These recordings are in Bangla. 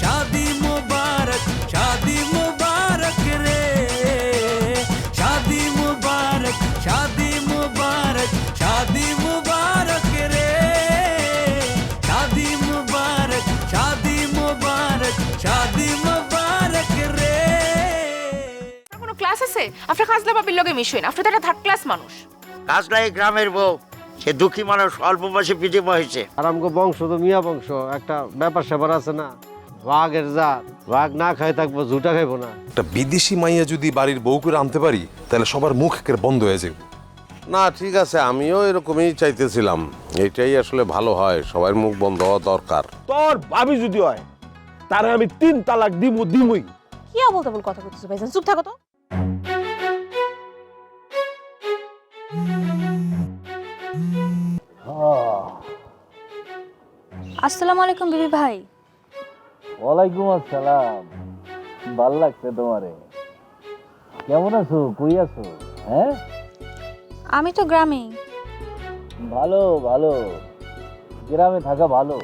शादी मुबारक शादी मुबारक रे शादी मुबारक शादी मुबारक शादी मुबारक रे शादी मुबारक शादी मुबारक शादी मुबारक रे আপনার কোনো ক্লাস আছে আপনার খাজলা বাবির লগে মিশুইন আপনি তো একটা থার্ড ক্লাস মানুষ কাজলাই গ্রামের বউ সে দুঃখী মানুষ অল্প বয়সে পৃথিবী হয়েছে আর আমাকে বংশ তো মিয়া বংশ একটা ব্যাপার স্যাপার আছে না বাঘের জাত। বাঘ না খাই থাকব জুটা খাইবো না। একটা বিদেশি মাইয়া যদি বাড়ির বউ করে আনতে পারি তাহলে সবার মুখ একের বন্ধ হয়ে যাবে। না ঠিক আছে আমিও এরকমই চাইতেছিলাম। এটাই আসলে ভালো হয় সবার মুখ বন্ধ হওয়া দরকার। তোর ভাবি যদি হয় তারে আমি তিন তালাক দিমু দিমুই। কি আবল তাবল কথা বলতেছো ভাইজান? চুপ থাকো তো। আসসালামু আলাইকুম বিবি ভাই। ওয়ালাইকুম আসসালাম। ভালো লাগছে তোমারে। কেমন আছো? কই আছো? হ্যাঁ? আমি তো গ্রামেই। ভালো ভালো। গ্রামে থাকা ভালো।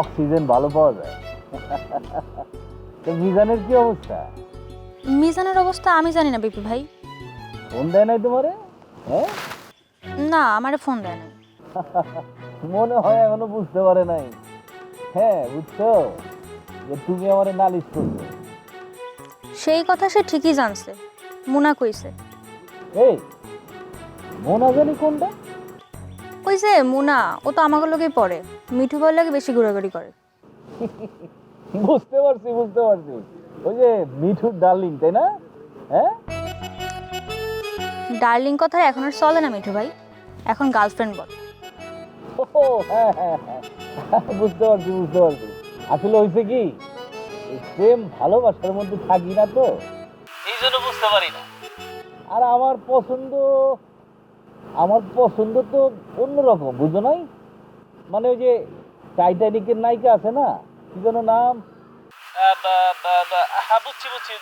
অক্সিজেন ভালো পাওয়া যায়। তো মিজানের কি অবস্থা? মিজানের অবস্থা আমি জানি না বিপি ভাই। ফোন দেয় নাই তোমারে? হ্যাঁ? না আমারে ফোন দেয় না মনে হয় এখনও বুঝতে পারে নাই। হ্যাঁ বুঝছ? তুমি আমারে নালিশ করছ সেই কথা সে ঠিকই জানছে। মুনা কইছে। এই মোনা জানি কোনটা? ওই যে মুনা ও তো আমাকে লোকেই পড়ে। মিঠু ভাইয়ের লাগে বেশি ঘোরাঘুরি করে। বুঝতে পারছি বুঝতে পারছি। ওই যে মিঠুর ডার্লিং তাই না? হ্যাঁ? ডার্লিং কথা এখন আর চলে না মিঠু ভাই। এখন গার্লফ্রেন্ড বল। ও হ্যাঁ হ্যাঁ হ্যাঁ। বুঝতে পারছি বুঝতে পারছি। আসলে হয়েছে কি প্রেম ভালোবাসার মধ্যে থাকি না তো। এই জন্য বুঝতে পারি না। আর আমার পছন্দ আমার পছন্দ তো অন্যরকম বুঝো নাই? মানে ওই যে টাইটানিকের নায়িকা আছে না কি যেন নাম? বুঝছি বুঝছি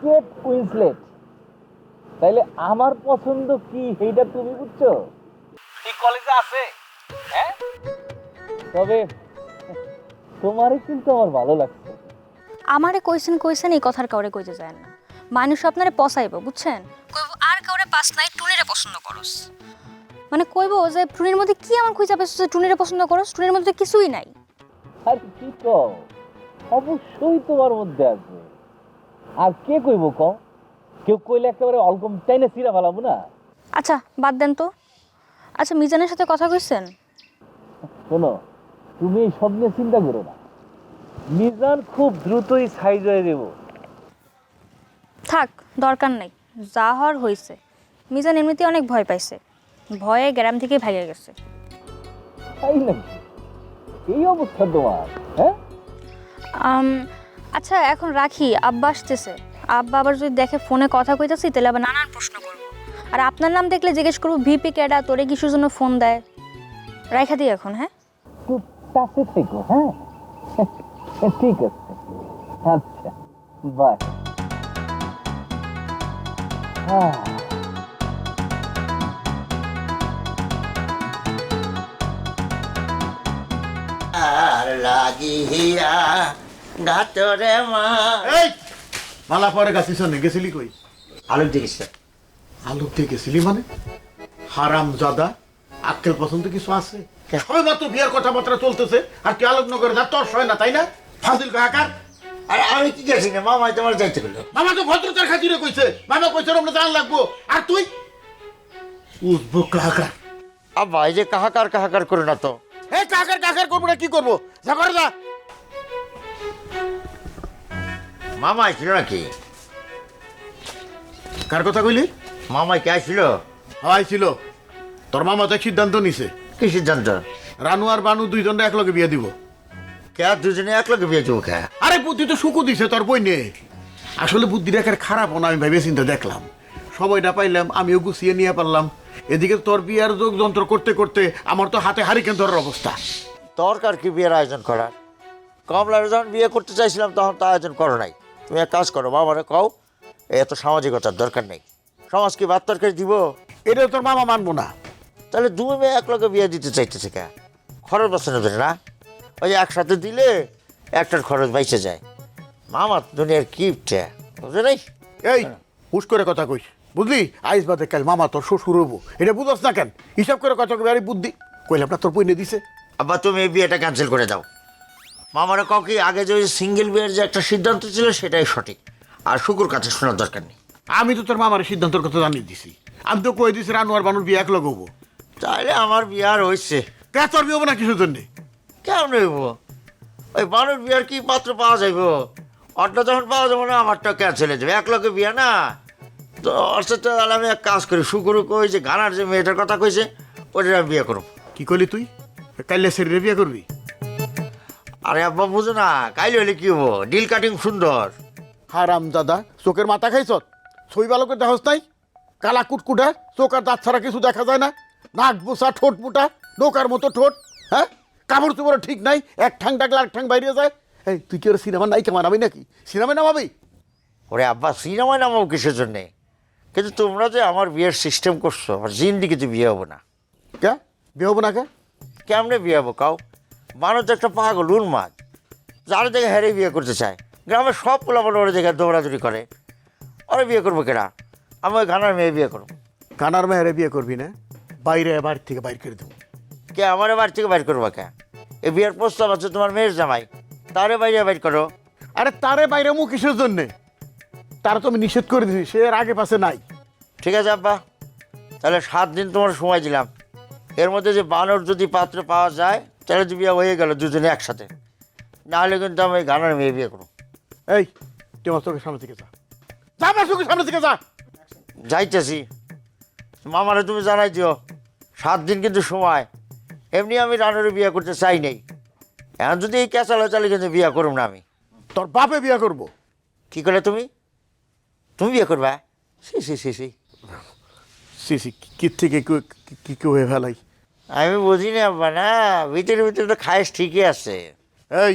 কেট কুইন্সলেট তাইলে আমার পছন্দ কি সেইটা তুমি বুঝছ? এই কলেজে আছে। হ্যাঁ? তবে তোমারই কিন্তু আমার ভালো লাগছে। আমারে কইছেন কইছেন এই কথার কাউরে কইতে যায় না। মানুষ আপনারে পসাইব বুঝছেন? কইব আর কাউরে পাস নাই টুনিরে পছন্দ করস। মানে কইব যে টুনির মধ্যে কি আমার খুঁজে পেছো যে টুনিরে পছন্দ করস? টুনির মধ্যে কিছুই নাই। আর কি কও? অবশ্যই তোমার মধ্যে আছে। আর কে কইব কও? কেউ কইলে একেবারে অলকম চাই না সিরা ফেলাবো না? আচ্ছা বাদ দেন তো। আচ্ছা মিজানের সাথে কথা কইছেন? শোনো তুমি এই সব নিয়ে চিন্তা করো না। মিজান খুব দ্রুতই সাইজ হয়ে দেব থাক দরকার নাই। যা হওয়ার হয়েছে। মিজান এমনিতে অনেক ভয় পাইছে। ভয়ে গ্রাম থেকে ভাগে গেছে। তাই নাকি? এই অবস্থা তোমার হ্যাঁ? আম, আচ্ছা এখন রাখি আব্বা আসতেছে। আব্বা আবার যদি দেখে ফোনে কথা কইতাছি তাহলে আবার নানান প্রশ্ন করব। আর আপনার নাম দেখলে জিজ্ঞেস করব ভিপি ক্যাডা তোরে কিসের জন্য ফোন দেয়? রাইখা দিই এখন হ্যাঁ? একটু কাছে থেকো হ্যাঁ? ঠিক আছে। আচ্ছা বাই হ্যাঁ। আর লাগিয়া গাতরে মা। এই মালা পরে গাছিস নে গেছিলি কই? আলু দেখিস আলোক দিয়ে গেছিলি মানে? হারাম জাদা আক্কেল পছন্দ কিছু আছে? সবে মাত্র বিয়ের কথাবার্তা চলতেছে আর কি আলোক নগরে যা তোর সয় না তাই না? ফাজিল কাকার? আর আমি কি গেছি না? মামাই তোমার যাইতে মামা তো ভদ্রতার খাতিরে কইছে। মামা কইছে আমরা জান লাগবো। আর তুই? উঠবো কাকার। আব্বা এই যে কাহাকার কাহাকার করো না তো। এই কাকার কাকার করব না কি করব? যা করে যা। মামাই ছিল নাকি? কার কথা কইলি? মামাই কে আসছিল হয় ছিল তোর মামা তো এক সিদ্ধান্ত নিছে। কি সিদ্ধান্ত? রানু আর বানু দুইজনে একলগে বিয়ে দিব। কে দুজনে এক লগে বিয়ে দেবো কে? আরে বুদ্ধি তো সুকু দিছে তোর বই নে। আসলে বুদ্ধি দেখার খারাপ না আমি ভেবে চিন্তা দেখলাম। সময়টা পাইলাম আমিও গুছিয়ে নিয়ে পারলাম। এদিকে তোর বিয়ার যোগ যন্ত্র করতে করতে আমার তো হাতে হারিকেন ধরার অবস্থা। দরকার কি বিয়ের আয়োজন করার? কমলার যখন বিয়ে করতে চাইছিলাম তখন তো আয়োজন করো নাই। তুমি এক কাজ করো বাবারে কও এত সামাজিকতার দরকার নেই। সমাজ কি বাদ তরকারি দিব? এটা তোর মামা মানবো না। তাহলে দুই মেয়ে এক লগে বিয়ে দিতে চাইতেছে কে? খরচ বাঁচে না ধরে না? ওই একসাথে দিলে একটার খরচ বাইচে যায়। মামা দুনিয়ার কিপটে। বুঝে নাই? এই হুশ করে কথা কইস। বুঝলি? আইস বাদে কাল মামা তোর শ্বশুর হব। এটা বুঝস না কেন? হিসাব করে কথা কবি আরে বুদ্ধি। কইলাম না তোর বই দিছে। আবার তুমি এই বিয়েটা ক্যান্সেল করে দাও। মামারা কাউ কি আগে যে সিঙ্গেল বিয়ের যে একটা সিদ্ধান্ত ছিল সেটাই সঠিক। আর শুকুর কাছে শোনার দরকার নেই। আমি তো তোর মামার সিদ্ধান্তের কথা জানিয়ে দিছি। আমি তো কই দিছি রানু আর বানুর বিয়ে এক লগ হব। তাহলে আমার বিয়ে আর হয়েছে কে তোর বিয়ে হব না কিছুর জন্যে কেমন হইব? ওই বানুর বিয়ার কি পাত্র পাওয়া যাইব? অটটা যখন পাওয়া যাবে না আমারটা ক্যান্সেল হয়ে যাবে? এক লগে বিয়ে না? তো অর্থাৎ তাহলে আমি এক কাজ করি শুকুরু কই যে গানার যে মেয়েটার কথা কইছে ওইটা আমি বিয়ে করব। কি করলি তুই? কাইলে শরীরে বিয়ে করবি? আরে আব্বা বুঝো না কাইলে হলে কি হব ডিল কাটিং সুন্দর। হারাম দাদা চোখের মাথা খাইছ ছই বালকের দেহস নাই? কালা কুটকুটা চোখ আর দাঁত ছাড়া কিছু দেখা যায় না? নাক বোসা ঠোঁট মুটা নৌকার মতো ঠোঁট হ্যাঁ? কাপড় চোপড় ঠিক নাই এক ঠাং ডাকলে এক ঠাং বাইরে যায়। এই তুই কি ওর সিনেমা নায়িকা মানাবি নাকি? সিনেমায় নামাবি? ওরে আব্বা সিনেমায় নামাবো কিসের জন্যে? কিন্তু তোমরা যে আমার বিয়ের সিস্টেম করছ আমার জিন্দিগিতে বিয়ে হব না। কে? বিয়ে হব না কে? কেমনে বিয়ে হব কাউ মানুষ তো একটা পাগল উন্মাদ। যার দেখে হেরে বিয়ে করতে চায় গ্রামের সব পোলাপন ওরা দেখে দৌড়াদৌড়ি করে। ওরা বিয়ে করব কেনা আমি ওই ঘানার মেয়ে বিয়ে করব। গানার মেয়ে হেরে বিয়ে করবি না? বাইরে বাড়ি থেকে বাইর করে দেবো। কে আমার বাড়ি থেকে বাইর করব কে? এই বিয়ের প্রস্তাব আছে তোমার মেয়ের জামাই। তারে বাইরে বাইর করো। আরে তারে বাইরে মুখ কিসের জন্যে? তারা তো আমি নিষেধ করে দিছি সে এর আগে পাশে নাই। ঠিক আছে আব্বা তাহলে সাত দিন তোমার সময় দিলাম। এর মধ্যে যে বানর যদি পাত্র পাওয়া যায় তাহলে তো বিয়ে হয়ে গেল দুজনে একসাথে। নাহলে কিন্তু আমি গানার মেয়ে বিয়ে করব। এই তুই আমার চোখের সামনে থেকে যা। যা আমার চোখের সামনে থেকে যা। যাইতেছি। মামারে তুমি জানাই দিও। সাত দিন কিন্তু সময়। এমনি আমি রানুরে বিয়ে করতে চাই নেই। এখন যদি এই ক্যাচালো চালে কিন্তু বিয়ে করব না আমি। তোর বাপে বিয়ে করব? কি করে তুমি? তুমি বিয়ে করবা? সি সি সি সি। সি সি কি থেকে কি- কি- হয়ে ফেলাই? আমি বুঝি না আব্বা না ভিতরে ভিতরে তো খায়েস ঠিকই আছে। এই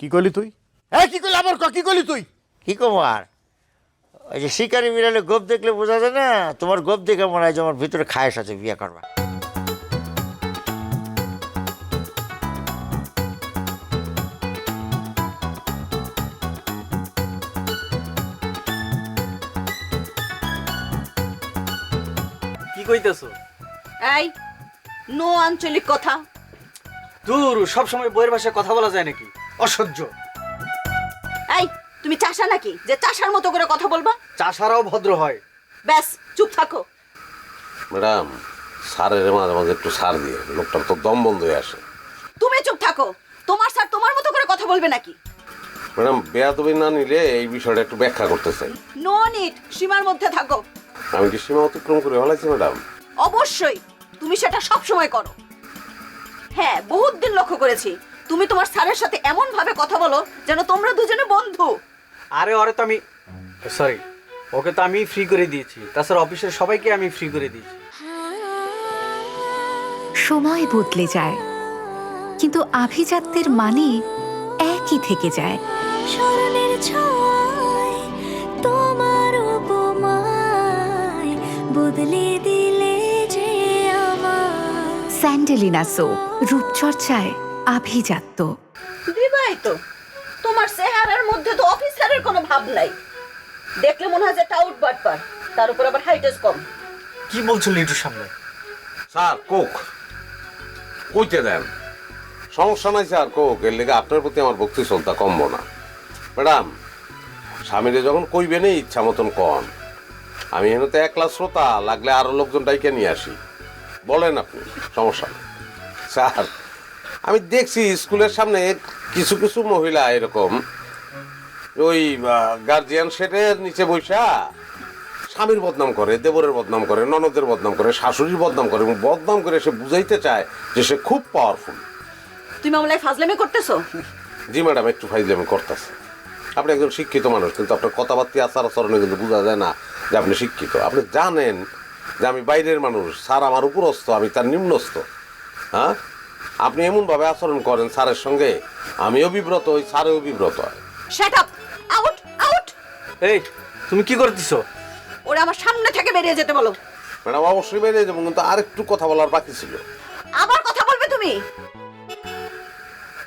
কি করলি তুই? এই কি করলি আবার ক কি করলি তুই? কি কম আর? ওই যে শিকারি বিড়ালে গোপ দেখলে বোঝা যায় না তোমার গোপ দেখে মনে হয় যে আমার ভিতরে খায়েস আছে বিয়ে করবা। কইতেছো? এই নো আঞ্চলিক কথা। দূর সব সময় বইয়ের ভাষায় কথা বলা যায় নাকি? অসহ্য। এই তুমি চাষা নাকি? যে চাষার মতো করে কথা বলবা? চাষারাও ভদ্র হয়। ব্যাস চুপ থাকো। ম্যাডাম সারের মাঝে মাঝে একটু সার দিয়ে লোকটার তো দম বন্ধ হয়ে আসে। তুমি চুপ থাকো। তোমার স্যার তোমার মতো করে কথা বলবে নাকি? ম্যাডাম বেয়াদবি না নিলে এই বিষয়টা একটু ব্যাখ্যা করতে চাই। নো নিট সীমার মধ্যে থাকো। আমি কি সীমা অতিক্রম করে ফেলাইছি ম্যাডাম? অবশ্যই। তুমি সেটা সব সময় করো। হ্যাঁ বহুত দিন লক্ষ্য করেছি। তুমি তোমার স্যারের সাথে এমন ভাবে কথা বলো যেন তোমরা দুজনে বন্ধু। আরে ওরে তো আমি সরি ওকে তো আমি ফ্রি করে দিয়েছি। তাছাড়া অফিসের সবাইকে আমি ফ্রি করে দিয়েছি। সময় বদলে যায় কিন্তু আভিজাত্যের মানে একই থেকে যায়। স্মরণের ছয় বদলে দিলে যে আমার স্যান্ডেলিনা সো রূপচর্চায় আভিজাত্য। বিবাহিত? তোমার চেহারার মধ্যে তো অফিসারের কোনো ভাব নাই। দেখলে মনে হয় যে টাউট বাটপার তার উপর আবার হাইটেস কম। কি বলছো লিটুর সামনে? স্যার কোক। কইতে দেন। সমস্যা নাই স্যার কোক। এর লেগে আপনার প্রতি আমার ভক্তি শ্রদ্ধা কমবো না। ম্যাডাম স্বামীরে যখন কইবেন ইচ্ছা মতন কন। আমি এখানে তো একলা শ্রোতা লাগলে আরও লোকজন ডাইকে নিয়ে আসি। বলেন আপনি সমস্যা নেই। স্যার আমি দেখছি স্কুলের সামনে কিছু কিছু মহিলা এরকম ওই গার্জিয়ান সেটের নিচে বৈশা স্বামীর বদনাম করে দেবরের বদনাম করে ননদের বদনাম করে শাশুড়ির বদনাম করে এবং বদনাম করে সে বুঝাইতে চায় যে সে খুব পাওয়ারফুল তুমি আমলায় ফাজলামি করতেছো? জি ম্যাডাম একটু ফাইজলামি করতেছে। আপনি একজন শিক্ষিত মানুষ কিন্তু আপনার কথাবার্তা আচার আচরণে কিন্তু বোঝা যায় না যে আপনি শিক্ষিত। আপনি জানেন যে আমি বাইরের মানুষ স্যার আমার উপরস্থ আমি তার নিম্নস্থ। হ্যাঁ? আপনি এমনভাবে আচরণ করেন স্যারের সঙ্গে আমিও বিব্রত হই স্যারেও বিব্রত হয়। শাট আপ আউট আউট এই তুমি কি করতেছো? ওরা আমার সামনে থেকে বেরিয়ে যেতে বলো। ম্যাডাম অবশ্যই বেরিয়ে যাব কিন্তু আরেকটু কথা বলার বাকি ছিল। আবার কথা বলবে তুমি?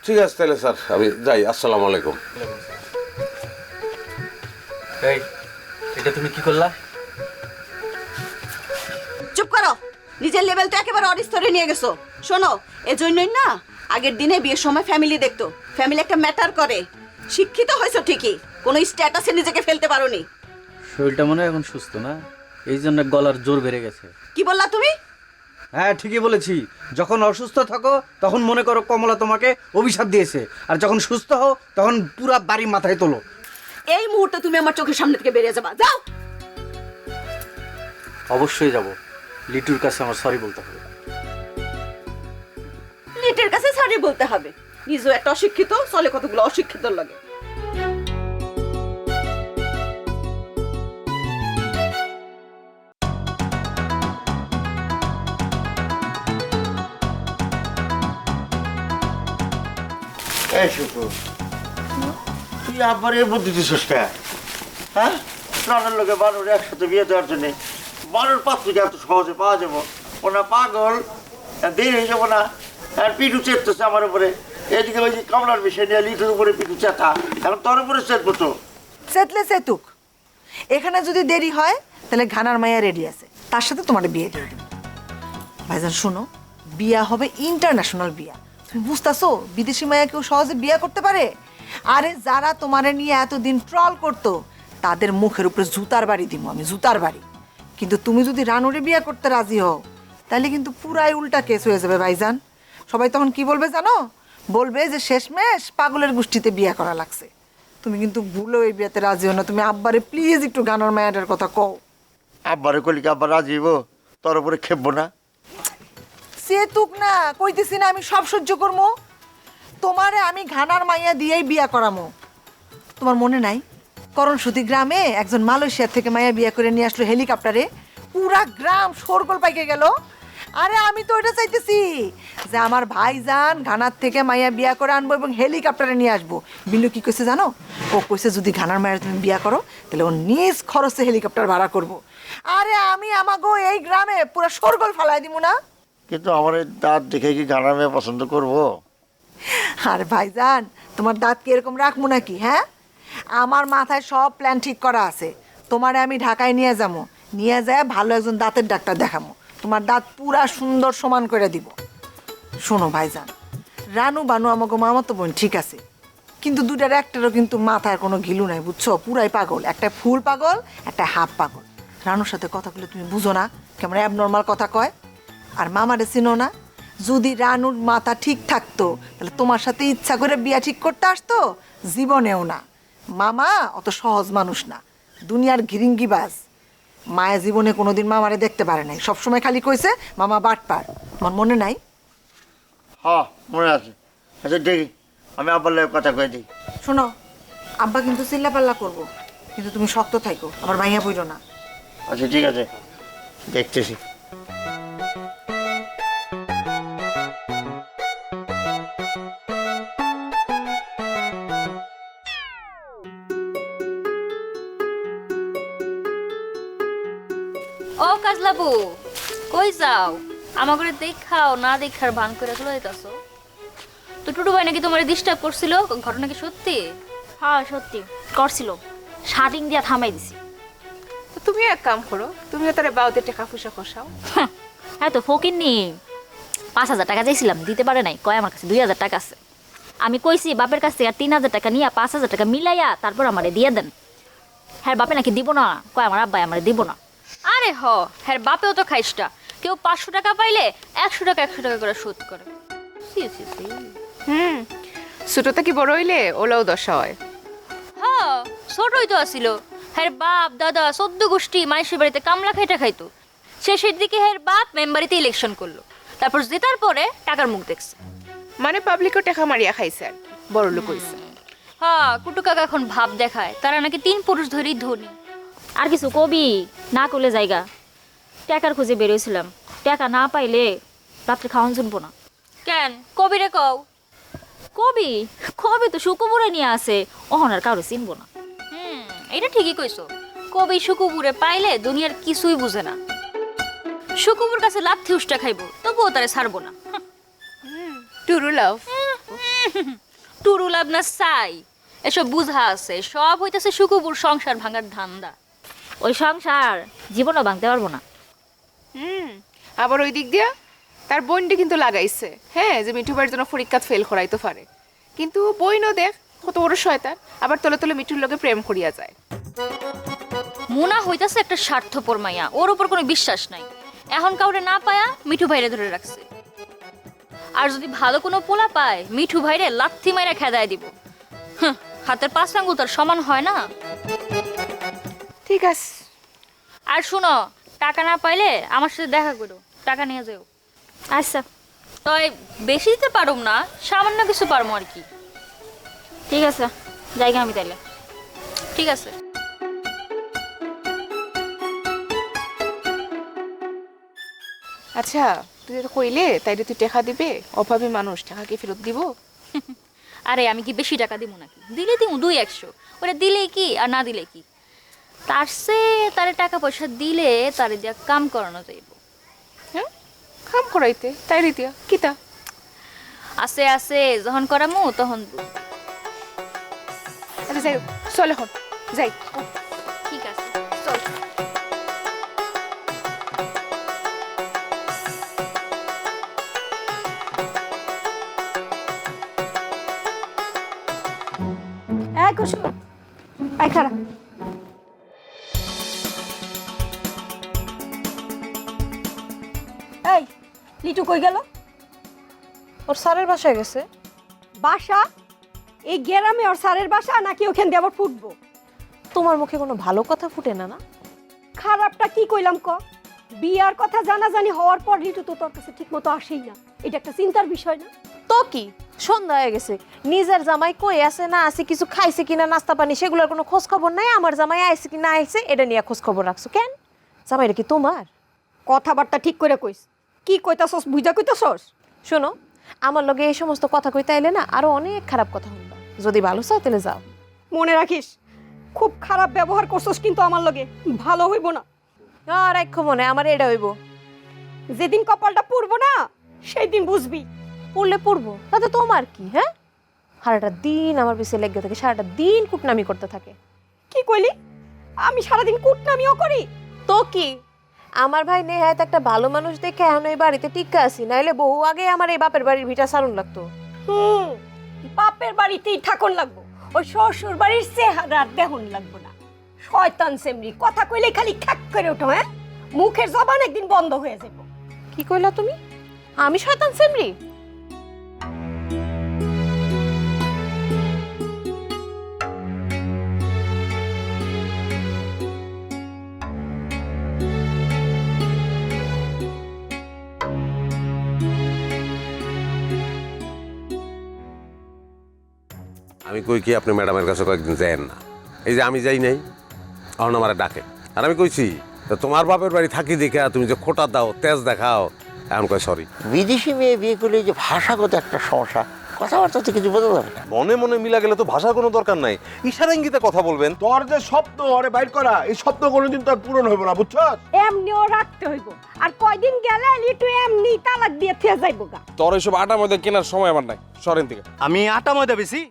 ঠিক আছে তাহলে স্যার আমি যাই আসসালামু আলাইকুম। এই এটা তুমি কি করলা? চুপ করো। নিজের লেভেল তো একেবারে অরিস্তরে নিয়ে গেছো। শোনো এজন্যই না আগের দিনে বিয়ের সময় ফ্যামিলি দেখতো। ফ্যামিলি একটা ম্যাটার করে। শিক্ষিত হয়েছো ঠিকই কোনো স্ট্যাটাসে নিজেকে ফেলতে পারোনি। শরীরটা মনে হয় এখন সুস্থ না? এই জন্য গলার জোর বেড়ে গেছে। কি বললা তুমি? হ্যাঁ ঠিকই বলেছি। যখন অসুস্থ থাকো তখন মনে করো কমলা তোমাকে অভিশাপ দিয়েছে। আর যখন সুস্থ হও তখন পুরা বাড়ি মাথায় তোলো। এই মুহূর্তে তুমি আমার চোখের সামনে থেকে বেরিয়ে যাবা। যাও। অবশ্যই যাব। লিটুর কাছে আমার সরি বলতে হবে। লিটের কাছে সরি বলতে হবে। নিজেও একটা অশিক্ষিত চলে কতগুলো অশিক্ষিত লাগে। এই শুকু তুই আবার এই বুদ্ধি দিছিস হ্যাঁ? প্রাণের লোকে বানর একসাথে বিয়ে দেওয়ার জন্যে বানর পাত্রকে এত সহজে পাওয়া যাব। ওনা পাগল দেরি হয়ে যাব না। আর পিঠু চেপতেছে আমার উপরে। এদিকে ওই যে কামলার বিষয় নিয়ে লিটুর উপরে পিঠু চেতা। এখন তোর উপরে চেতবো তো। সেতলে সেতুক এখানে যদি দেরি হয়, তাহলে ঘানার মায়া রেডি আছে। তার সাথে তোমার বিয়ে দিয়ে দেবো। ভাইজান, শোনো, বিয়া হবে ইন্টারন্যাশনাল বিয়া। তুমি বুঝতেছো? বিদেশি মায়া কেউ সহজে বিয়া করতে পারে? আরে যারা তোমারে নিয়ে এতদিন ট্রল করতো তাদের মুখের উপরে জুতার বাড়ি দিব আমি জুতার বাড়ি। কিন্তু তুমি যদি রানুরে বিয়া করতে রাজি হও তাহলে কিন্তু পুরাই উল্টা কেস হয়ে যাবে ভাইজান। সবাই তখন কি বলবে জানো? বলবে যে শেষমেশ পাগলের গোষ্ঠীতে বিয়া করা লাগছে। তুমি কিন্তু ভুলো এই বিয়েতে রাজি হও না। তুমি আব্বারে প্লিজ একটু গানার মায়াটার কথা কও। আব্বারে কলিকে আব্বার রাজি হইবো? তোর উপরে খেপবো না। সে তুক না কইতেছি না আমি সব সহ্য করব তোমারে আমি ঘানার মাইয়া দিয়েই বিয়া করামো। তোমার মনে নাই? করণসূতি গ্রামে একজন মালয়েশিয়া থেকে মাইয়া বিয়া করে নিয়ে আসলো হেলিকপ্টারে। পুরা গ্রাম শোরগোল পাইকে গেল। আরে আমি তো ওইটা চাইতেছি যে আমার ভাইজান ঘানার থেকে মাইয়া বিয়া করে আনব এবং হেলিকপ্টারে নিয়ে আসব। বিল্লু কি কইছে জানো? ও কইছে, যদি ঘানার মায়ের তুমি বিয়া করো, তাহলে ও নিজ খরচে হেলিকপ্টার ভাড়া করব। আরে আমি আমাগো এই গ্রামে পুরো শোরগোল ফালাই দিব না। কিন্তু আমার এই দাঁত দেখে কি গানার মেয়ে পছন্দ করব? আর ভাইজান, তোমার দাঁত কি এরকম রাখব নাকি হ্যাঁ? আমার মাথায় সব প্ল্যান ঠিক করা আছে। তোমারে আমি ঢাকায় নিয়ে যাব। নিয়ে যায় ভালো একজন দাঁতের ডাক্তার দেখাবো। তোমার দাঁত পুরা সুন্দর সমান করে দিব। শোনো ভাইজান, রানু, বানু আমাকে মামাতো বোন ঠিক আছে। কিন্তু দুটার একটারও কিন্তু মাথায় কোনো ঘিলু নাই, বুঝছ? পুরাই পাগল। একটা ফুল পাগল, একটা হাফ পাগল। রানুর সাথে কথা বলে তুমি বুঝো না, কেমন অ্যাবনর্মাল কথা কয়। আর মামারে চিনো না। যদি রানুর মাথা ঠিক থাকতো তাহলে তোমার সাথে ইচ্ছা করে বিয়া ঠিক করতে আসতো জীবনেও না। মামা অত সহজ মানুষ না দুনিয়ার ঘিরিঙ্গিবাজ মায়া জীবনে কোনোদিন মামারে দেখতে পারে নাই। সবসময় খালি কইছে মামা বাটপার আমার মনে নাই? হ্যাঁ মনে আছে। আচ্ছা দেখি। আমি আব্বার লাগে কথা কয়ে দিই। শোনো আব্বা কিন্তু চিল্লাপাল্লা করব কিন্তু তুমি শক্ত থাইকো আবার মাইয়া বইল না। আচ্ছা ঠিক আছে। দেখতেছি। ও কাজলাবু কই যাও? আমার করে দেখাও না দেখার ভান করে চলে যেতেছো তো টুটু ভাই নাকি তোমার ডিস্টার্ব করছিল? ঘটনা কি সত্যি? হ্যাঁ সত্যি। করছিল। শার্টিং দিয়া থামাই দিছি। তো তুমি এক কাম করো তুমিও তার বাউতে টাকা পয়সা কষাও হ্যাঁ তো ফকির নি পাঁচ হাজার টাকা চাইছিলাম দিতে পারে নাই। কয় আমার কাছে দুই হাজার টাকা আছে। আমি কইছি বাপের কাছ থেকে আর তিন হাজার টাকা নিয়ে পাঁচ হাজার টাকা মিলাইয়া তারপর আমারে দিয়ে দেন। হ্যাঁ বাপে নাকি দিব না। কয় আমার আব্বাই আমারে দিব না। আরে হ হ্যাঁ বাপেও তো খাইসটা কেউ পাঁচশো টাকা পাইলে একশো টাকা একশো টাকা করে শোধ করে। হুম। ছোটতে কি বড় হইলে ওলাও দশা হয়? হ্যাঁ ছোটই তো আসিল হ্যাঁ বাপ দাদা সদ্য গোষ্ঠী মাইশের বাড়িতে কামলা খাইটা খাইতো। শেষের দিকে হ্যাঁ বাপ মেম্বারিতে ইলেকশন করল। তারপর জেতার পরে টাকার মুখ দেখছে। মানে পাবলিকও টেকা মারিয়া খাইছে আর বড় লোক হইছে। হ্যাঁ কুটু কাকা এখন ভাব দেখায়। তারা নাকি তিন পুরুষ ধরেই ধনী। আর কিছু কবি না করলে জায়গা। টাকার খুঁজে বেরোইছিলাম। টাকা না পাইলে রাত্রে খাওয়ান শুনব না। কেন? কবি রে কও। কবি? কবি তো সুকুবুরে নিয়ে আসে। অহন আর কারও চিনবো না। হুম এটা ঠিকই কইছো। কবি সুকুবুরে পাইলে দুনিয়ার কিছুই বুঝে না। সুকুবুর কাছে লাথি উষ্টা খাইবো তবুও তারে ছাড়বো না। টুরু লাভ। টুরু লাভ না সাই। এসব বুঝা আছে। সব হইতেছে সুকুবুর সংসার ভাঙার ধান্দা। ওই সংসার জীবনও ভাঙতে পারব না। হুম আবার ওই দিক দিয়া তার বোনটি কিন্তু লাগাইছে। হ্যাঁ যে মিঠু ভাইয়ের জন্য পরীক্ষাত ফেল করাইতে পারে। কিন্তু বইনও দেখ কত বড় শয়তান। আবার তলে তলে মিঠুর লোকে প্রেম করিয়া যায়। মুনা হইতাছে একটা স্বার্থপর মাইয়া ওর উপর কোনো বিশ্বাস নাই। এখন কাউরে না পায়া মিঠু ভাইরে ধরে রাখছে। আর যদি ভালো কোনো পোলা পায় মিঠু ভাইরে লাথি মাইরা খেদায় দিব। হাতের পাঁচ আঙ্গুল তার সমান হয় না? ঠিক আছে। আর শুনো টাকা না পাইলে আমার সাথে দেখা করো টাকা নিয়ে যাও। আচ্ছা। তই বেশি দিতে পারুম না সামান্য কিছু পারব আর কি। ঠিক আছে জায়গা আমি তাইলে। ঠিক আছে। আচ্ছা তুই তো কইলে তাইলে তুই টাকা দিবে? অভাবী মানুষ টাকা কি ফেরত দিব? আরে আমি কি বেশি টাকা দিব নাকি? দিলে দিব দুই একশো। ওটা দিলে কি আর না দিলে কি? তার সে তারে টাকা পয়সা দিলে তারে দিয়া কাম করানো যাইব। হ্যাঁ? কাম করাইতে? তাইলে দিয়া কিতা আছে আছে যখন করামু তখন। আচ্ছা যাই চল এখন যাই। ঠিক আছে চল। এক কুসুম আই খারা এই লিটু কই গেল? ওর স্যারের বাসায় গেছে। বাসা? এই গ্রামে ওর স্যারের বাসা নাকি ওখান দিয়ে আবার ফুটবো? তোমার মুখে কোনো ভালো কথা ফুটে না না? খারাপটা কি কইলাম ক? বিয়ার কথা জানাজানি হওয়ার পর লিটু তো তোর কাছে ঠিক মতো আসেই না। এটা একটা চিন্তার বিষয় না? তো কি? সন্ধ্যা হয়ে গেছে। নিজের জামাই কই আছে না আছে কিছু খাইছে কিনা নাস্তা পানি সেগুলোর কোনো খোঁজ খবর নাই? আমার জামাই আইছে কি না আইছে এটা নিয়ে খোঁজ খবর রাখছো কেন? জামাইটা কি তোমার? কথাবার্তা ঠিক করে কইস। কি কইতাছস বুঝা কইতাছস? শোনো আমার লগে এই সমস্ত কথা কইতে আইলে না আরও অনেক খারাপ কথা শুনবা যদি ভালো চাও তাহলে যাও। মনে রাখিস খুব খারাপ ব্যবহার করছস কিন্তু আমার লগে ভালো হইব না। আর এক মনে আমার এটা হইব। যেদিন কপালটা পুরবো না সেই দিন বুঝবি। পড়লে পড়ব? তাতে তোমার কি হ্যাঁ? সারাটা দিন আমার পিছিয়ে লেগে থাকে সারাটা দিন কুটনামি করতে থাকে। কি কইলি? আমি সারাদিন কুটনামিও করি? তো কি? আমার ভাই নেহায়ত একটা ভালো মানুষ দেখে এখন এই বাড়িতে টিক্কা আছি নাইলে বহু আগে আমার এই বাপের বাড়ির ভিটা সারুন লাগতো। হুম বাপের বাড়িতেই ঠাকুর লাগবো ওই শ্বশুর বাড়ির চেহারা দেহন লাগবো না। শয়তান সেমরি কথা কইলে খালি খ্যাক করে ওঠো হ্যাঁ? মুখের জবান একদিন বন্ধ হয়ে যাব। কি কইলা তুমি? আমি শয়তান সেমরি? আমি কই কি আপনি ম্যাডামের কাছে কয়েকদিন যায়েন না? এই যে আমি যাই নাই অহন আমার ডাকে। আর আমি কইছি তা তোমার বাপের বাড়ি থাকি দেখে তুমি যে খোটা দাও তেজ দেখাও। এখন কয় সরি। বিদেশি মেয়ে বিয়ে করলে এই যে ভাষাগত একটা সমস্যা কথাবার্তা তো কিছু বোঝা যাবে না। মনে মনে মিলা গেলে তো ভাষার কোনো দরকার নাই। ইশারা ইঙ্গিতে কথা বলবেন তোর যে স্বপ্ন ওরে বাইর করা এই স্বপ্ন কোনোদিন তোর পূরণ হইব না বুঝছস? এমনিও রাখতে হইব। আর কয়দিন গেলে লিটু এমনি তালাক দিয়ে থিয়া যাইব গা। তোর এইসব আটা মধ্যে কেনার সময় আমার নাই সরেন থেকে আমি আটা ময়দা বেশি